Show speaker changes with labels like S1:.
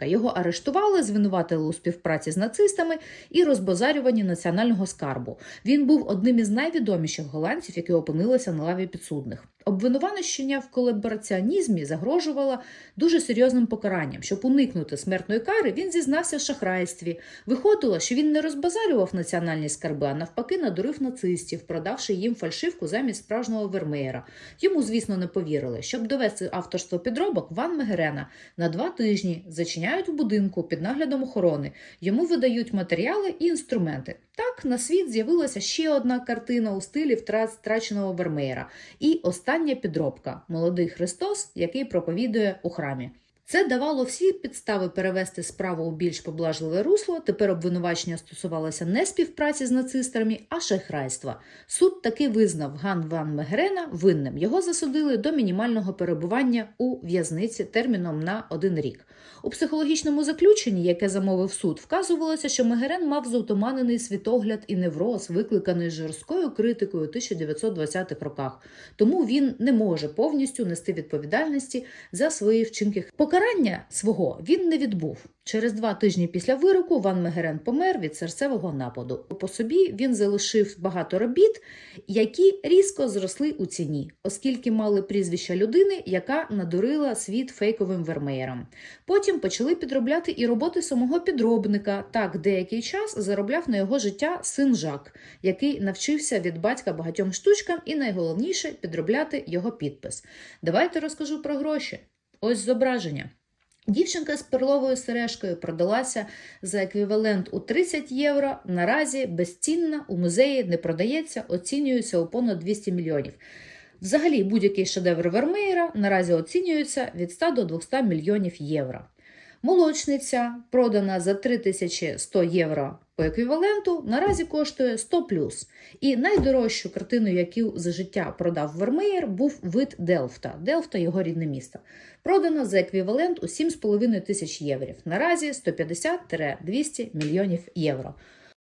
S1: Його арештували, звинуватили у співпраці з нацистами і розбазарюванні національного скарбу. Він був одним із найвідоміших голландців, які опинилися на лаві підсудних. Обвинувачення в колабораціонізмі загрожувало дуже серйозним покаранням. Щоб уникнути смертної кари, він зізнався в шахрайстві. Виходило, що він не розбазарював національні скарби, а навпаки, надурив нацистів, продавши їм фальшивку замість справжнього вермеєра. Йому, звісно, не повірили. Щоб довести авторство підробок, Ван Мегерена на два тижні зачиняють в будинку під наглядом охорони. Йому видають матеріали і інструменти. Так на світ з'явилася ще одна картина у стилі втраченого Вермеєра і остання підробка Молодий Христос, який проповідує у храмі. Це давало всі підстави перевести справу у більш поблажливе русло. Тепер обвинувачення стосувалося не співпраці з нацистами, а шахрайства. Суд таки визнав Ган Ван Мегрена винним. Його засудили до мінімального перебування у в'язниці терміном на один рік. У психологічному заключенні, яке замовив суд, вказувалося, що Мегерен мав затуманений світогляд і невроз, викликаний жорсткою критикою у 1920-х роках. Тому він не може повністю нести відповідальності за свої вчинки. Покарання свого він не відбув. Через два тижні після вироку Ван Мегерен помер від серцевого нападу. По собі він залишив багато робіт, які різко зросли у ціні, оскільки мали прізвища людини, яка надурила світ фейковим вермеєром. Потім почали підробляти і роботи самого підробника. Так, деякий час заробляв на його життя син Жак, який навчився від батька багатьом штучкам, і найголовніше підробляти його підпис. Давайте розкажу про гроші. Ось зображення. Дівчинка з перловою сережкою продалася за еквівалент у 30 євро. Наразі безцінна у музеї не продається, оцінюється у понад 200 мільйонів. Взагалі, будь-який шедевр Вермеєра наразі оцінюється від 100 до 200 мільйонів євро. Молочниця, продана за 3100 євро по еквіваленту, наразі коштує 100 плюс. І найдорожчу картину, яку за життя продав Вермеєр, був вид Делфта. Делфта його рідне місто. Продана за еквівалент у 7,5 тисяч євро. Наразі 150-200 мільйонів євро.